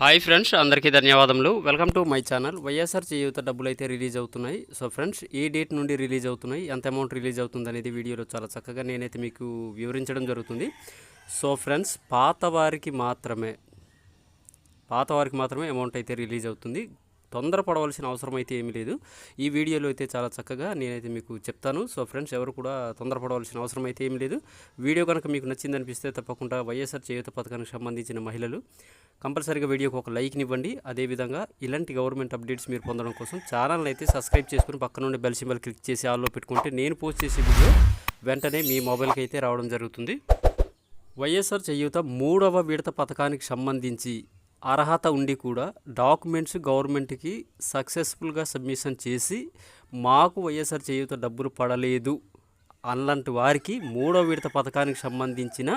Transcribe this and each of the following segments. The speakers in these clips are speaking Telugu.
హాయ్ ఫ్రెండ్స్ అందరికీ ధన్యవాదములు. Welcome to my channel YSR Cheyutha డబ్బులు అయితే రిలీజ్ అవుతున్నాయి. సో ఫ్రెండ్స్ ఈ డేట్ నుండి రిలీజ్ అవుతున్నాయి. ఎంత అమౌంట్ రిలీజ్ అవుతుంది అనేది వీడియోలో చాలా చక్కగా నేనైతే మీకు వివరించడం జరుగుతుంది. సో ఫ్రెండ్స్ పాత వారికి మాత్రమే పాత వారికి మాత్రమే అమౌంట్ అయితే రిలీజ్ అవుతుంది. తొందరపడవలసిన అవసరం అయితే ఏమీ లేదు. ఈ వీడియోలో అయితే చాలా చక్కగా నేనైతే మీకు చెప్తాను. సో ఫ్రెండ్స్ ఎవరు కూడా తొందరపడవలసిన అవసరం అయితే ఏమీ లేదు. వీడియో కనుక మీకు నచ్చిందనిపిస్తే తప్పకుండా వైఎస్ఆర్ చేయూత పథకానికి సంబంధించిన మహిళలు కంపల్సరీగా వీడియోకి ఒక లైక్ని ఇవ్వండి. అదేవిధంగా ఇలాంటి గవర్నమెంట్ అప్డేట్స్ మీరు పొందడం కోసం ఛానల్ అయితే సబ్స్క్రైబ్ చేసుకుని పక్కన నుండి బెల్ సింబల్ క్లిక్ చేసి ఆల్లో పెట్టుకుంటే నేను పోస్ట్ చేసే వీడియో వెంటనే మీ మొబైల్కి అయితే రావడం జరుగుతుంది. వైఎస్ఆర్ చేయూత మూడవ విడత పథకానికి సంబంధించి అర్హత ఉండి కూడా డాక్యుమెంట్స్ గవర్నమెంట్కి సక్సెస్ఫుల్గా సబ్మిషన్ చేసి మాకు వైఎస్ఆర్ చేయూత డబ్బులు పడలేదు అలాంటి వారికి మూడవ విడత పథకానికి సంబంధించిన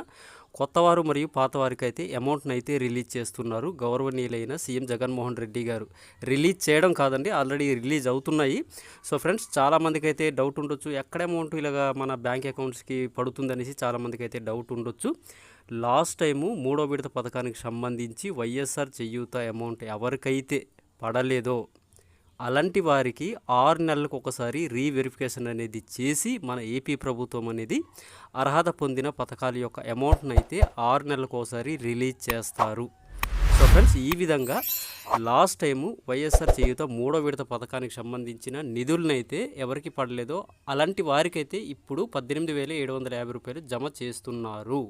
కొత్తవారు మరియు పాతవారికైతే అమౌంట్ని అయితే రిలీజ్ చేస్తున్నారు. గౌరవనీయులైన సీఎం జగన్మోహన్ రెడ్డి గారు. రిలీజ్ చేయడం కాదండి ఆల్రెడీ రిలీజ్ అవుతున్నాయి. సో ఫ్రెండ్స్ చాలామందికి అయితే డౌట్ ఉండొచ్చు. ఎక్కడ అమౌంట్ ఇలాగా మన బ్యాంక్ అకౌంట్స్కి పడుతుందనేసి చాలామందికి అయితే డౌట్ ఉండొచ్చు. లాస్ట్ టైము మూడో విడత పథకానికి సంబంధించి వైఎస్ఆర్ చేయూత అమౌంట్ ఎవరికైతే పడలేదో అలాంటి వారికి ఆరు నెలలకు ఒకసారి రీవెరిఫికేషన్ అనేది చేసి మన ఏపీ ప్రభుత్వం అనేది అర్హత పొందిన పథకాల యొక్క అమౌంట్ని అయితే ఆరు నెలలకు ఒకసారి రిలీజ్ చేస్తారు. సో ఫ్రెండ్స్ ఈ విధంగా లాస్ట్ టైము వైఎస్ఆర్ చేయుత మూడో విడత పథకానికి సంబంధించిన నిధులనైతే ఎవరికి పడలేదో అలాంటి వారికైతే ఇప్పుడు పద్దెనిమిది వేల ఏడు వందల యాభై రూపాయలు జమ చేస్తున్నారు.